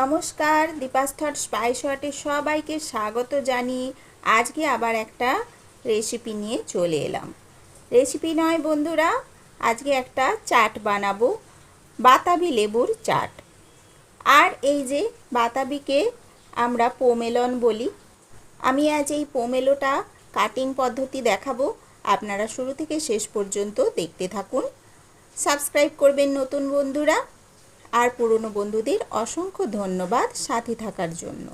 নমস্কার Deepa's thought spice হটে সবাইকে স্বাগত জানিয়ে আজকে আবার একটা রেসিপি নিয়ে চলে এলাম। রেসিপি নয় বন্ধুরা, আজকে একটা চাট বানাবো, বাতাবি লেবুর চাট। আর এই যে বাতাবিকে আমরা পোমেলন বলি, আমি আজ এই পোমেলোটা কাটিং পদ্ধতি দেখাবো, আপনারা শুরু থেকে শেষ পর্যন্ত দেখতে থাকুন। সাবস্ক্রাইব করবেন নতুন বন্ধুরা। আর পুরনো বন্ধুদের অসংখ্য ধন্যবাদ সাথে থাকার জন্য।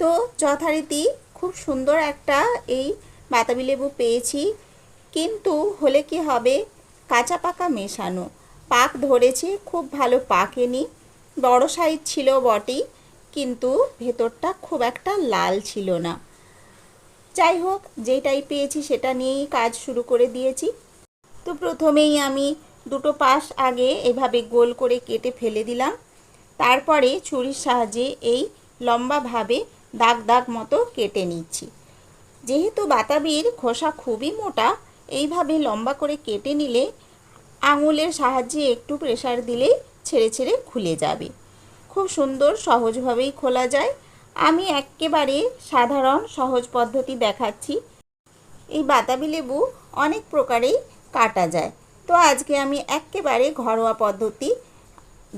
তো যথারীতি খুব সুন্দর একটা এই বাতাবি লেবু পেয়েছি। কিন্তু হলে কি হবে? কাঁচা পাকা মেশানো। পাক ধরেছে, খুব ভালো পাকেনি বড় সাইজ ছিল বটেই, কিন্তু ভেতরটা খুব একটা লাল ছিল না। যাই হোক, যেটাই পেয়েছি সেটা নিয়েই কাজ শুরু করে দিয়েছি। তো প্রথমেই আমি দুটো পাশ আগে এভাবে গোল করে কেটে ফেলে দিলাম। তারপরে ছুরির সাহায্যে এই লম্বাভাবে দাগ দাগ মতো কেটে নিচ্ছি। যেহেতু বাতাবির খোসা খুবই মোটা, এইভাবে লম্বা করে কেটে নিলে আঙুলের সাহায্যে একটু প্রেসার দিলেই ছেড়ে ছেড়ে খুলে যাবে। খুব সুন্দর সহজভাবেই খোলা যায়। আমি একেবারে সাধারণ সহজ পদ্ধতি দেখাচ্ছি। এই বাতাবি লেবু অনেক প্রকারেই কাটা যায়। তো আজকে আমি একেবারে ঘরোয়া পদ্ধতি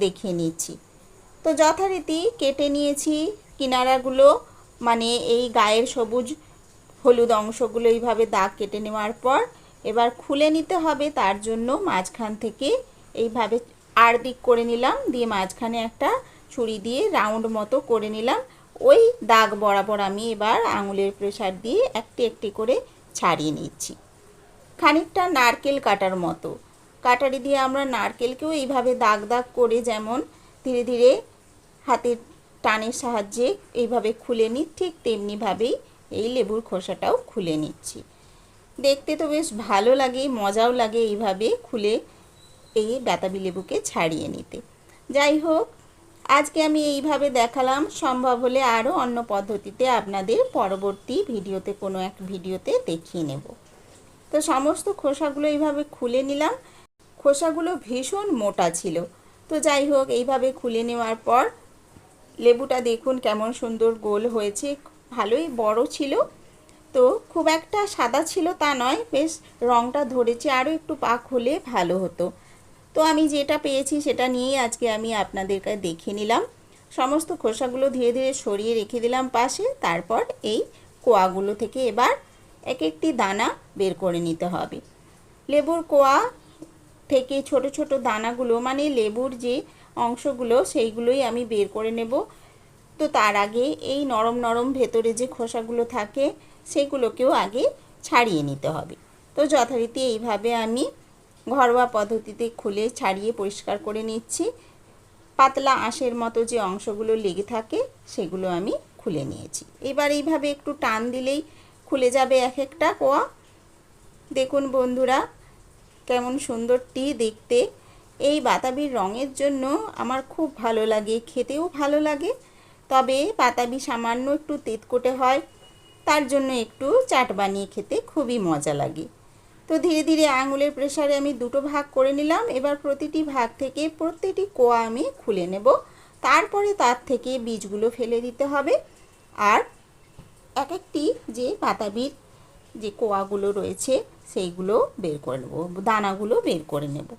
দেখিয়ে নিচ্ছি। তো যথারীতি কেটে নিয়েছি কিনারাগুলো মানে এই গায়ের সবুজ হলুদ অংশগুলো এইভাবে দাগ কেটে নেওয়ার পর এবার খুলে নিতে হবে, তার জন্য মাঝখান থেকে এইভাবে আর দিক করে নিলাম, দিয়ে মাঝখানে একটা ছুরি দিয়ে রাউন্ড মতো করে নিলাম। ওই দাগ বরাবর আমি এবার আঙুলের প্রেসার দিয়ে একটি একটি করে ছাড়িয়ে নিচ্ছি। খানিকটা নারকেল কাটার মতো। কাটারি দিয়ে আমরা নারকেলকেও এইভাবে দাগ দাগ করে যেমন ধীরে ধীরে হাতের টানের সাহায্যে এইভাবে খুলে নিই, ঠিক তেমনিভাবেই এই লেবুর খোসাটাও খুলে নিচ্ছি। দেখতে তো বেশ ভালো লাগে, মজাও লাগে এইভাবে খুলে এই বাতাবি লেবুকে ছাড়িয়ে নিতে। যাই হোক, আজকে আমি এইভাবে দেখালাম, সম্ভব হলে আরও অন্য পদ্ধতিতে আপনাদের পরবর্তী ভিডিওতে কোনো এক ভিডিওতে দেখিয়ে নেব। তো সমস্ত খোসাগুলো এইভাবে খুলে নিলাম। খোসাগুলো ভীষণ মোটা ছিল। তো যাই হোক, এইভাবে খুলে নেওয়ার পর লেবুটা দেখুন কেমন সুন্দর গোল হয়েছে। ভালোই বড় ছিল। তো খুব একটা সাদা ছিল তা নয়, বেশ রঙটা ধরেছে, আরও একটু পাক হলে ভালো হতো। তো আমি যেটা পেয়েছি সেটা নিয়েই আজকে আমি আপনাদেরকে দেখে নিলাম। সমস্ত খোসাগুলো ধীরে ধীরে সরিয়ে রেখে দিলাম পাশে, তারপর এই কোয়াগুলো থেকে এবার এক একটি দানা বের করে নিতে হবে। লেবুর কোয়া থেকে ছোট ছোট দানাগুলো মানে লেবুর যে অংশগুলো, সেইগুলোই আমি বের করে নেব। তো তার আগে এই নরম নরম ভেতরে যে খোসাগুলো থাকে, সেগুলোকেও আগে ছাড়িয়ে নিতে হবে। তো যথারীতি এইভাবে আমি ঘরোয়া পদ্ধতিতে খুলে ছাড়িয়ে পরিষ্কার করে নিচ্ছি। পাতলা আঁশের মতো যে অংশগুলো লেগে থাকে, সেগুলো আমি খুলে নিয়েছি। এবার এইভাবে একটু টান দিলেই খুলে যাবে এক একটা কোয়া দেখুন বন্ধুরা, কেমন সুন্দরটি দেখতে। এই বাতাবির রঙের জন্য আমার খুব ভালো লাগে, খেতেও ভালো লাগে। তবে বাতাবি সামান্য একটু তেতকোটে হয়, তার জন্য একটু চাট বানিয়ে খেতে খুবই মজা লাগে। তো ধীরে ধীরে আঙুলের প্রেসারে আমি দুটো ভাগ করে নিলাম, এবার প্রতিটি ভাগ থেকে প্রতিটি কোয়া আমি খুলে নেব। তারপরে তার থেকে বীজগুলো ফেলে দিতে হবে। আর এক একটি যে বাতাবির যে কোয়াগুলো রয়েছে, সেইগুলো বের করে নেব, দানাগুলো বের করে নেব।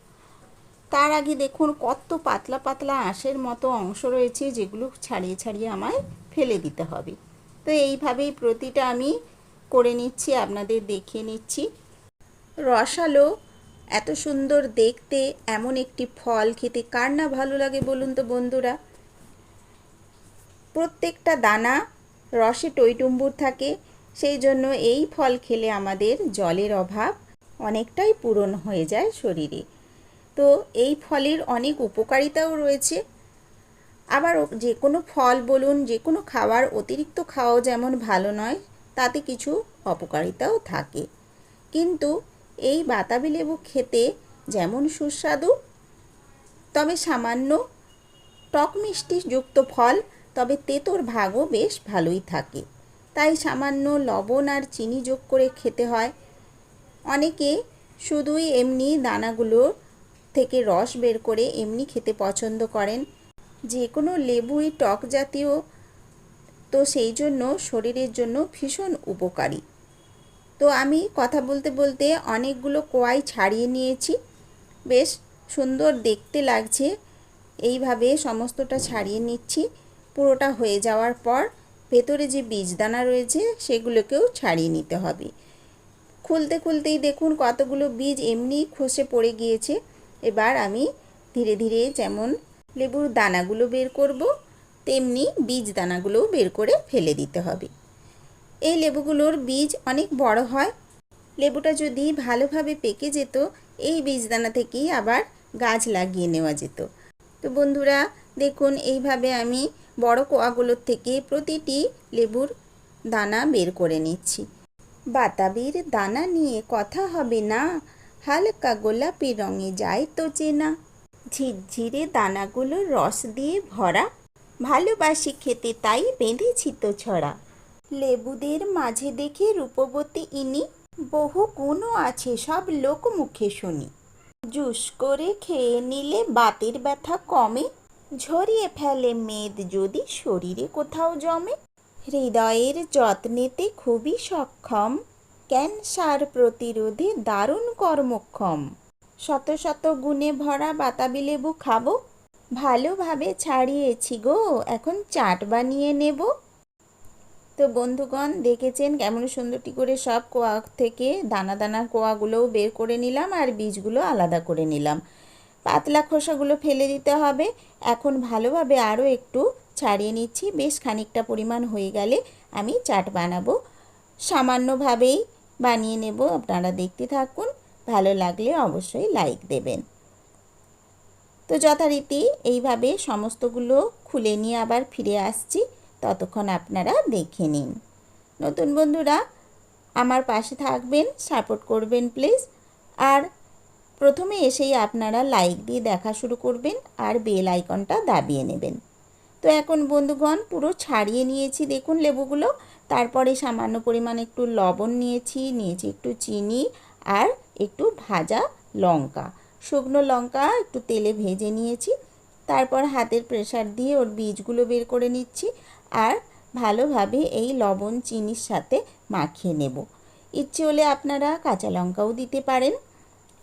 তার আগে দেখুন, কত পাতলা পাতলা আঁশের মতো অংশ রয়েছে, যেগুলো ছাড়িয়ে ছাড়িয়ে আমায় ফেলে দিতে হবে। তো এইভাবেই প্রতিটা আমি করে নিচ্ছি, আপনাদের দেখিয়ে নিচ্ছি। রসালো, এত সুন্দর দেখতে, এমন একটি ফল খেতে কার না ভালো লাগে বলুন তো বন্ধুরা? প্রত্যেকটা দানা রসে টইটুম্বুর থাকে, সেই জন্য এই ফল খেলে আমাদের জলের অভাব অনেকটাই পূরণ হয়ে যায় শরীরে। তো এই ফলের অনেক উপকারিতাও রয়েছে। আবার যে কোনো ফল বলুন, যে কোনো খাবার অতিরিক্ত খাওয়াও যেমন ভালো নয়, তাতে কিছু অপকারিতাও থাকে। কিন্তু এই বাতাবি লেবু খেতে যেমন সুস্বাদু, তবে সামান্য টক মিষ্টি যুক্ত ফল তবে তেতোর ভাগও বেশ ভালোই থাকে। তাই সামান্য লবণ আর চিনি যোগ করে খেতে হয়। অনেকে শুধুই এমনি দানাগুলো থেকে রস বের করে এমনি খেতে পছন্দ করেন। যে কোনো লেবুই টক জাতীয়, তো সেই জন্য শরীরের জন্য ভীষণ উপকারী। তো আমি কথা বলতে বলতে অনেকগুলো কোয়াই ছাড়িয়ে নিয়েছি। বেশ সুন্দর দেখতে লাগছে। এইভাবে সমস্তটা ছাড়িয়ে নিচ্ছি। পুরোটা হয়ে যাওয়ার পর ভেতরে যে বীজদানা রয়েছে সেগুলোকেও ছাড়িয়ে নিতে হবে। খুলতে খুলতেই দেখুন কতগুলো বীজ এমনি খসে পড়ে গিয়েছে। এবার আমি ধীরে ধীরে যেমন লেবুর দানাগুলো বের করব, তেমনি বীজ দানাগুলোও বের করে ফেলে দিতে হবে। এই লেবুগুলোর বীজ অনেক বড় হয়। লেবুটা যদি ভালোভাবে পেকে যেত, এই বীজদানা থেকেই আবার গাছ লাগিয়ে নেওয়া যেত। তো বন্ধুরা, দেখুন এইভাবে আমি বড় কোয়াগুলোর থেকে প্রতিটি লেবুর দানা বের করে নিচ্ছি। বাতাবির দানা নিয়ে কথা হবে না। হালকা গোলাপি রঙে যায় তো চেনা। ঝিরঝিরে দানাগুলো রস দিয়ে ভরা। ভালোবাসি খেতে তাই বেঁধেছি তো ছড়া। লেবুদের মাঝে দেখে রূপবতী ইনি, বহু গুণও আছে সব লোক মুখে শুনি। জুস করে খেয়ে নিলে বাতের ব্যথা কমে। ঝরিয়ে ফেলে মেদ যদি শরীরে কোথাও জমে, হৃদয়ের যত্নেতে খুবই সক্ষম। ক্যান্সার প্রতিরোধে দারুণ কর্মক্ষম। শত শত গুণে ভরা বাতাবি লেবু খাব। ভালোভাবে ছাড়িয়েছি গো, এখন চাট বানিয়ে নেব। তো বন্ধুগণ, দেখেছেন কেমন সুন্দরটি করে সব কোয়া থেকে দানা দানা কোয়াগুলোও বের করে নিলাম আর বীজগুলো আলাদা করে নিলাম। পাতলা খোসাগুলো ফেলে দিতে হবে। এখন ভালোভাবে আরও একটু ছাড়িয়ে নিচ্ছি। বেশ খানিকটা পরিমাণ হয়ে গেলে আমি চাট বানাবো। সামান্যভাবেই বানিয়ে নেব, আপনারা দেখতে থাকুন। ভালো লাগলে অবশ্যই লাইক দেবেন। তো যথারীতি এইভাবে সমস্তগুলো খুলে নিয়ে আবার ফিরে আসছি। ততক্ষণ আপনারা দেখে নিন। নতুন বন্ধুরা, আমার পাশে থাকবেন, সাপোর্ট করবেন, প্লিজ। আর প্রথমে এসেই আপনারা লাইক দিয়ে দেখা শুরু করবেন আর বেল আইকনটা দাবিয়ে নেবেন। তো এখন বন্ধুগণ, পুরো ছাড়িয়ে নিয়েছি দেখুন লেবুগুলো। তারপরে সামান্য পরিমাণ একটু লবণ নিয়েছি নিয়েছি একটু চিনি আর একটু ভাজা লঙ্কা। শুকনো লঙ্কা একটু তেলে ভেজে নিয়েছি। তারপর হাতের প্রেসার দিয়ে ওর বীজগুলো বের করে নিচ্ছি আর ভালোভাবে এই লবণ চিনির সাথে মাখিয়ে নেব। ইচ্ছে হলে আপনারা কাঁচা লঙ্কাও দিতে পারেন।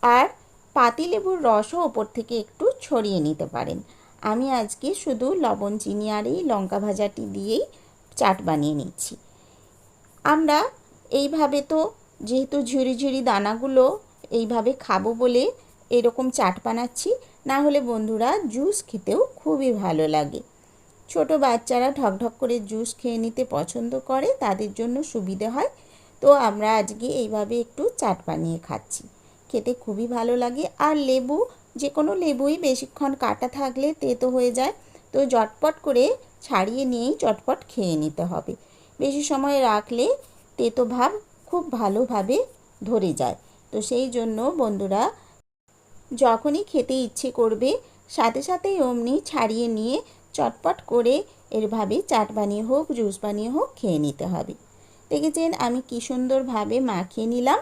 আর পাতিলেবুর রসও ওপর থেকে একটু ছড়িয়ে নিতে পারেন। আমি আজকে শুধু লবণ, চিনি আর এই লঙ্কা ভাজাটি দিয়েই চাট বানিয়ে নিচ্ছি। আমরা এইভাবে তো যেহেতু ঝুরি ঝুরি দানাগুলো এইভাবে খাব বলে এরকম চাট বানাচ্ছি, না হলে বন্ধুরা জুস খেতেও খুবই ভালো লাগে। ছোট বাচ্চারা ঢকঢক করে জুস খেয়ে নিতে পছন্দ করে, তাদের জন্য সুবিধে হয়। তো আমরা আজকে এইভাবে একটু চাট বানিয়ে খাচ্ছি। খেতে খুবই ভালো লাগে। আর লেবু যে কোনো লেবুই বেশিক্ষণ কাটা থাকলে তেতো হয়ে যায়। তো জটপট করে ছাড়িয়ে নিয়েই চটপট খেয়ে নিতে হবে। বেশি সময় রাখলে তেতো ভাব খুব ভালোভাবে ধরে যায়। তো সেই জন্য বন্ধুরা, যখনই খেতে ইচ্ছে করবে, সাথে সাথেই অমনি ছাড়িয়ে নিয়ে চটপট করে এরভাবে চাট বানিয়ে হোক, জুস বানিয়ে হোক খেয়ে নিতে হবে। দেখেছেন আমি কি সুন্দরভাবে মাখিয়ে নিলাম।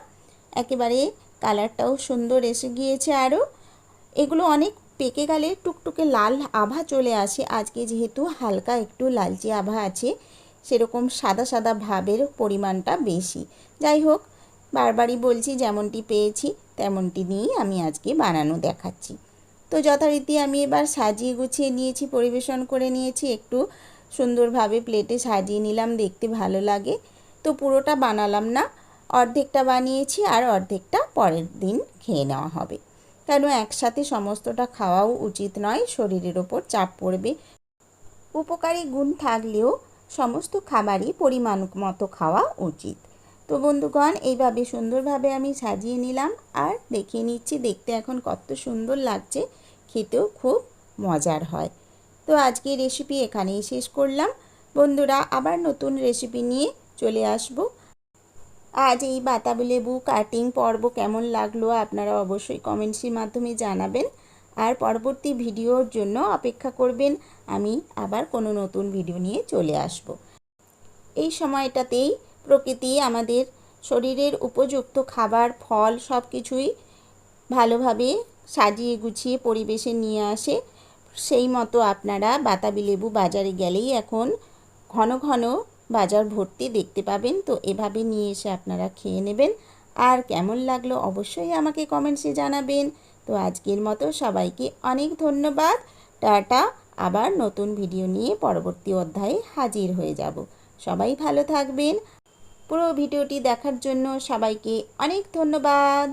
একেবারে কালারটাও সুন্দর এসে গিয়েছে আরও এগুলো অনেক পেকে গেলে টুকটুকে লাল আভা চলে আসে। আজকে যেহেতু হালকা একটু লালচে আভা আছে, সেরকম সাদা সাদা ভাবের পরিমাণটা বেশি। যাই হোক, বারবারই বলছি যেমনটি পেয়েছি, তেমনটি নিয়েই আমি আজকে বানানো দেখাচ্ছি। তো যথারীতি আমি এবার সাজিয়ে গুছিয়ে নিয়েছি, পরিবেশন করে নিয়েছি। একটু সুন্দরভাবে প্লেটে সাজিয়ে নিলাম, দেখতে ভালো লাগে। তো পুরোটা বানালাম না অর্ধেকটা বানিয়েছি আর অর্ধেকটা পরের দিন খেয়ে নেওয়া হবে। কেন একসাথে সমস্তটা খাওয়াও উচিত নয়, শরীরের ওপর চাপ পড়বে। উপকারী গুণ থাকলেও সমস্ত খাবারই পরিমাণ মতো খাওয়া উচিত। তো বন্ধুগণ, এইভাবে সুন্দরভাবে আমি সাজিয়ে নিলাম আর দেখিয়ে নিচ্ছি, দেখতে এখন কত সুন্দর লাগছে, খেতেও খুব মজার হয়। তো আজকে রেসিপি এখানেই শেষ করলাম। বন্ধুরা, আবার নতুন রেসিপি নিয়ে চলে আসব। আজ এই বাতাবি লেবু কাটিং পর্ব কেমন লাগল আপনারা অবশ্যই কমেন্টসের মাধ্যমে জানাবেন। আর পরবর্তী ভিডিওর জন্য অপেক্ষা করবেন, আমি আবার কোনো নতুন ভিডিও নিয়ে চলে আসব। এই সময়টাতেই প্রকৃতি আমাদের শরীরের উপযুক্ত খাবার, ফল সব কিছুই ভালোভাবে সাজিয়ে গুছিয়ে পরিবেশে নিয়ে আসে। সেই মতো আপনারা বাতাবি লেবু বাজারে গেলেই এখন ঘন ঘন বাজার ভর্তি দেখতে পাবেন। তো এভাবে নিয়ে এসে আপনারা খেয়ে নেবেন। আর কেমন লাগল অবশ্যই আমাকে কমেন্টসে জানাবেন। তো আজকের মতো সবাইকে অনেক ধন্যবাদ। টাটা, আবার নতুন ভিডিও নিয়ে পরবর্তী অধ্যায়ে হাজির হয়ে যাব। সবাই ভালো থাকবেন। পুরো ভিডিওটি দেখার জন্য সবাইকে অনেক ধন্যবাদ।